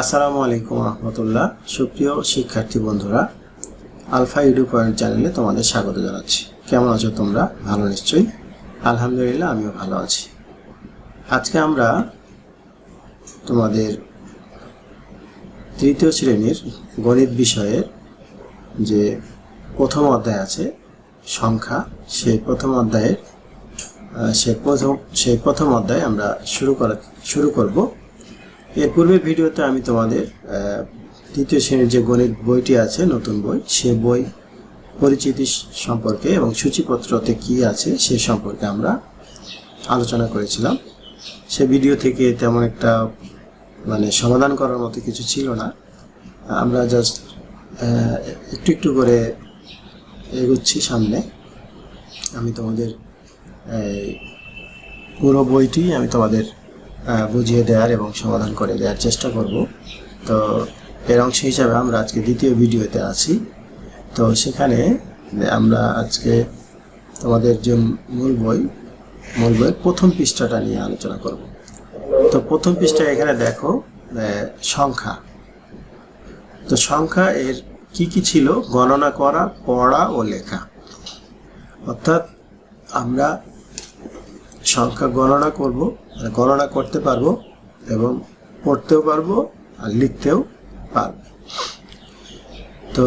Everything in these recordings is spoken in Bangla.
আসসালামু আলাইকুম রহমতুল্লাহ। সুপ্রিয় শিক্ষার্থী বন্ধুরা আলফা ইউডু পয়েন্ট চ্যানেলে তোমাদের স্বাগত জানাচ্ছি। কেমন আছো তোমরা? ভালো নিশ্চয়ই? আলহামদুলিল্লাহ আমিও ভালো আছি। আজকে আমরা তোমাদের তৃতীয় শ্রেণির গণিত বিষয়ের যে প্রথম অধ্যায় আছে সংখ্যা সেই প্রথম অধ্যায়ের আহ, সে প্রথম সেই প্রথম অধ্যায় আমরা শুরু করা শুরু করব। এর পূর্বে ভিডিওতে আমি তোমাদের তৃতীয় শ্রেণির যে গণিত বইটি আছে, নতুন বই, সে বই পরিচিতি সম্পর্কে এবং সূচিপত্রতে কি আছে সে সম্পর্কে আমরা আলোচনা করেছিলাম। সে ভিডিও থেকে তেমন একটা মানে সমাধান করার মতো কিছু ছিল না। আমরা জাস্ট একটু একটু করে এগোচ্ছি সামনে। আমি তোমাদের পুরো বইটি আমি তোমাদের বুঝিয়ে দেওয়ার এবং সমাধান করে দেওয়ার চেষ্টা করব। তো এর অংশ হিসাবে আমরা আজকে দ্বিতীয় ভিডিওতে আছি। তো সেখানে আমরা আজকে তোমাদের যে মূল বই, মূল বইয়ের প্রথম পৃষ্ঠাটা নিয়ে আলোচনা করব। তো প্রথম পৃষ্ঠা এখানে দেখো সংখ্যা। তো সংখ্যা এর কি কি ছিল? গণনা করা, পড়া ও লেখা। অর্থাৎ আমরা সংখ্যা গণনা করব মানে গণনা করতে পারব এবং পড়তেও পারব আর লিখতেও পারব। তো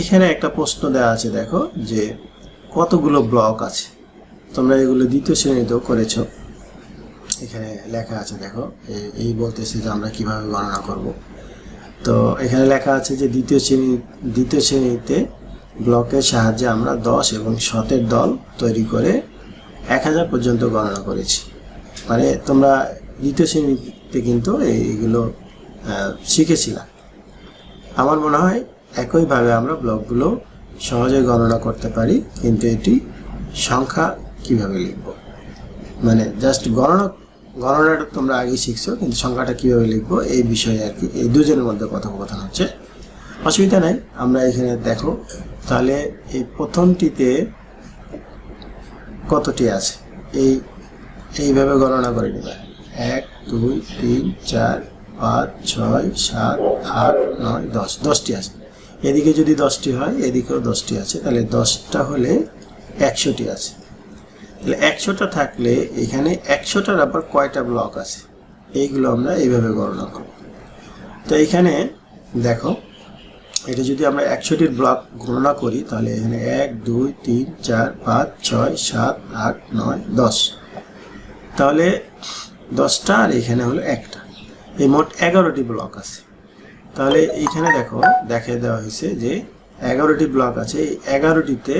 এখানে একটা প্রশ্ন দেওয়া আছে, দেখো, যে কতগুলো ব্লক আছে? তোমরা এগুলো দ্বিতীয় শ্রেণীতেও করেছ। এখানে লেখা আছে, দেখো এই বলতেছে যে আমরা কীভাবে গণনা করব। তো এখানে লেখা আছে যে দ্বিতীয় শ্রেণি, দ্বিতীয় শ্রেণীতে ব্লকের সাহায্যে আমরা দশ এবং শতের দল তৈরি করে এক হাজার পর্যন্ত গণনা করেছি। মানে তোমরা দ্বিতীয় শ্রেণীতে কিন্তু এইগুলো শিখেছিলাম আমার মনে হয় একইভাবে আমরা ব্লকগুলো সহজে গণনা করতে পারি, কিন্তু এটি সংখ্যা কীভাবে লিখব? মানে জাস্ট গণনা, গণনাটা তোমরা আগে শিখছো, কিন্তু সংখ্যাটা কীভাবে লিখব এই বিষয়ে আর কি, এই দুজনের মধ্যে কথোপকথন হচ্ছে। অসুবিধা নাই, আমরা এখানে দেখো। তাহলে এই প্রথমটিতে কতটি আছে? এই, এইভাবে গণনা করে নেবে। এক, দুই, তিন, চার, পাঁচ, ছয়, সাত, আট, নয়, দশ। দশটি আছে। এদিকে যদি দশটি হয়, এদিকেও দশটি আছে। তাহলে দশটা হলে একশোটি আছে। তাহলে একশোটা থাকলে এখানে একশোটার আবার কয়টা ব্লক আছে? এইগুলো আমরা এইভাবে গণনা করব। তো এখানে দেখো এটা যদি আমরা একশোটির ব্লক গণনা করি, তাহলে এখানে এক, দুই, তিন, চার, পাঁচ, ছয়, সাত, আট, নয়, দশ। তাহলে দশটা আর এখানে হলো একটা। এই মোট এগারোটি ব্লক আছে। তাহলে এইখানে দেখো, দেখিয়ে দেওয়া হয়েছে যে এগারোটি ব্লক আছে, এই এগারোটিতে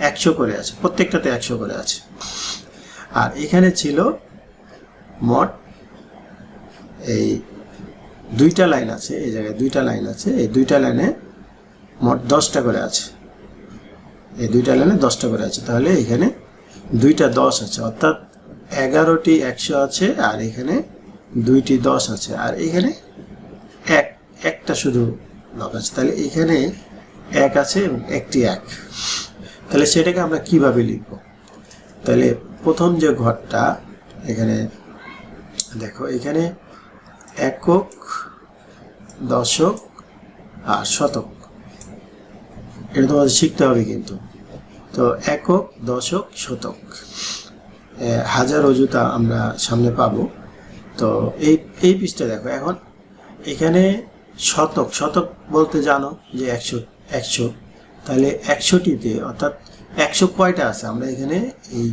একশো করে আছে, প্রত্যেকটাতে একশো করে আছে। আর এখানে ছিল মোট এই দুইটা লাইন আছে, এই জায়গায় দুইটা লাইন আছে, এই দুইটা লাইনে মোট দশটা করে আছে। এই দুইটা লাইনে দশটা করে আছে। তাহলে এখানে দুইটা দশ আছে। অর্থাৎ এগারোটি একশো আছে আর এখানে দুইটি দশ আছে। আর এখানে এক, একটা শুধু লক আছে। তাহলে এখানে এক আছে এবং একটি এক। তাহলে সেটাকে আমরা কীভাবে লিখব? তাহলে প্রথম যে ঘরটা, এখানে দেখো, এখানে একক, দশক আর শতক। এটা তোমাদের শিখতে হবে কিন্তু। তো একক, দশক, শতক। হাজার অজুতা আমরা সামনে পাবো। তো এই এই পিসটা দেখো, এখন এখানে শতক শতক বলতে জানো যে একশো একশো। তাহলে একশোটিতে, অর্থাৎ একশো কয়টা আছে? আমরা এখানে এই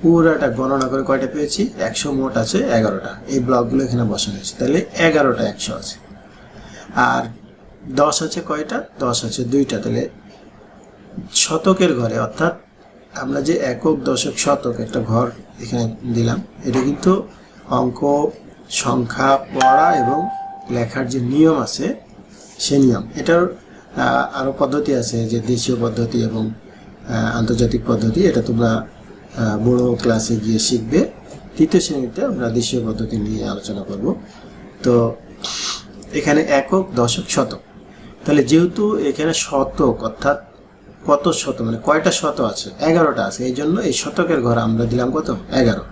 পুরোটা গণনা করে কয়টা পেয়েছি? একশো মোট আছে এগারোটা। এই ব্লকগুলো এখানে বসানো হয়েছে। তাহলে এগারোটা একশো আছে। আর দশ আছে কয়টা? দশ আছে দুইটা। তাহলে শতকের ঘরে, অর্থাৎ আমরা যে একক দশক শতক একটা ঘর এখানে দিলাম, এটা কিন্তু অঙ্ক, সংখ্যা, পড়া এবং লেখার যে নিয়ম আছে, সে নিয়ম। এটার আরও পদ্ধতি আছে, যে দেশীয় পদ্ধতি এবং আন্তর্জাতিক পদ্ধতি, এটা তোমরা বড় ক্লাসে গিয়ে শিখবে। তৃতীয় শ্রেণীতে আমরা দেশীয় পদ্ধতি নিয়ে আলোচনা করব। তো এখানে একক দশক শতক। তাহলে যেহেতু এখানে শতক, অর্থাৎ কত শত? মানে কয়টা শত আছে? এগারোটা আছে। এই জন্য এই শতকের ঘর আমরা দিলাম কত? এগারো।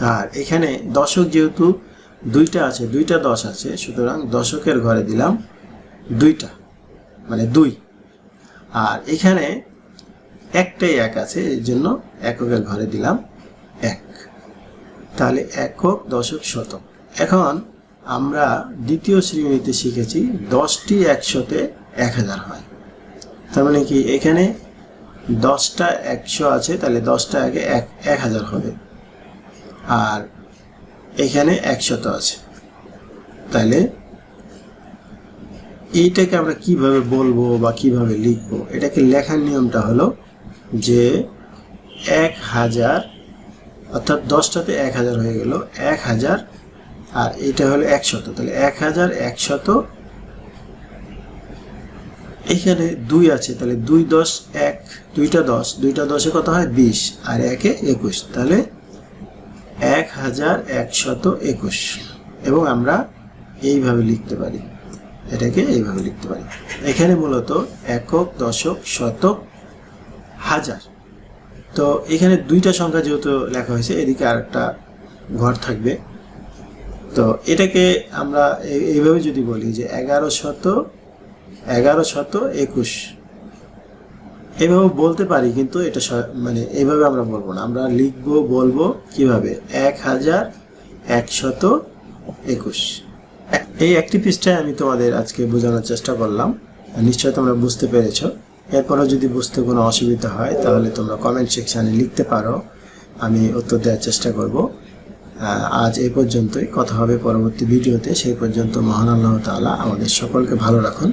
আর এখানে দশক যেহেতু দুইটা আছে, দুইটা দশ আছে, সুতরাং দশকের ঘরে দিলাম দুইটা। মানে দুই। আর এখানে একটাই এক আছে, এই জন্য এককের ঘরে দিলাম এক। তাহলে একক, দশক, শতক। এখন আমরা দ্বিতীয় শ্রেণীতে শিখেছি, দশটি একশোতে এক হাজার হয়। তার মানে কি, এখানে দশটা একশো আছে, তাহলে দশটা আগে এক এক হাজার হবে। আর এখানে একশত আছে। তাহলে এইটাকে আমরা কীভাবে বলব বা কীভাবে লিখব? এটাকে লেখার নিয়মটা হলো যে এক হাজার, অর্থাৎ দশটাতে এক হাজার হয়ে গেল, এক হাজার, আর এটা হলো একশত। তাহলে এক হাজার, একশত এখানে দুই আছে, তাহলে দুই দশ এক, দুইটা দশ, দুইটা দশে কত হয়? বিশ, আর একে একুশ, তাহলে এক হাজার একশত একুশ। এবং আমরা এইভাবে লিখতে পারি, এটাকে এইভাবে লিখতে পারি। এখানে মূলত একক, দশক, শতক, হাজার। তো এখানে দুইটা সংখ্যা যেহেতু লেখা হয়েছে, এদিকে আরেকটা ঘর থাকবে। তো এটাকে আমরা এই- এইভাবে যদি বলি যে এগারো শত এগারো শত একুশ। এভাবে বলতে পারি, কিন্তু এটা মানে এইভাবে আমরা বলব না। আমরা লিখব, বলব কীভাবে? এক হাজার একশত একুশ। এই একটি পৃষ্ঠায় আমি তোমাদের আজকে বোঝানোর চেষ্টা করলাম। নিশ্চয় তোমরা বুঝতে পেরেছ। এরপরও যদি বুঝতে কোনো অসুবিধা হয়, তাহলে তোমরা কমেন্ট সেকশানে লিখতে পারো। আমি উত্তর দেওয়ার চেষ্টা করব। আজ এই পর্যন্তই। কথা হবে পরবর্তী ভিডিওতে। সেই পর্যন্ত মহান আল্লাহ তাআলা আমাদের সকলকে ভালো রাখুন।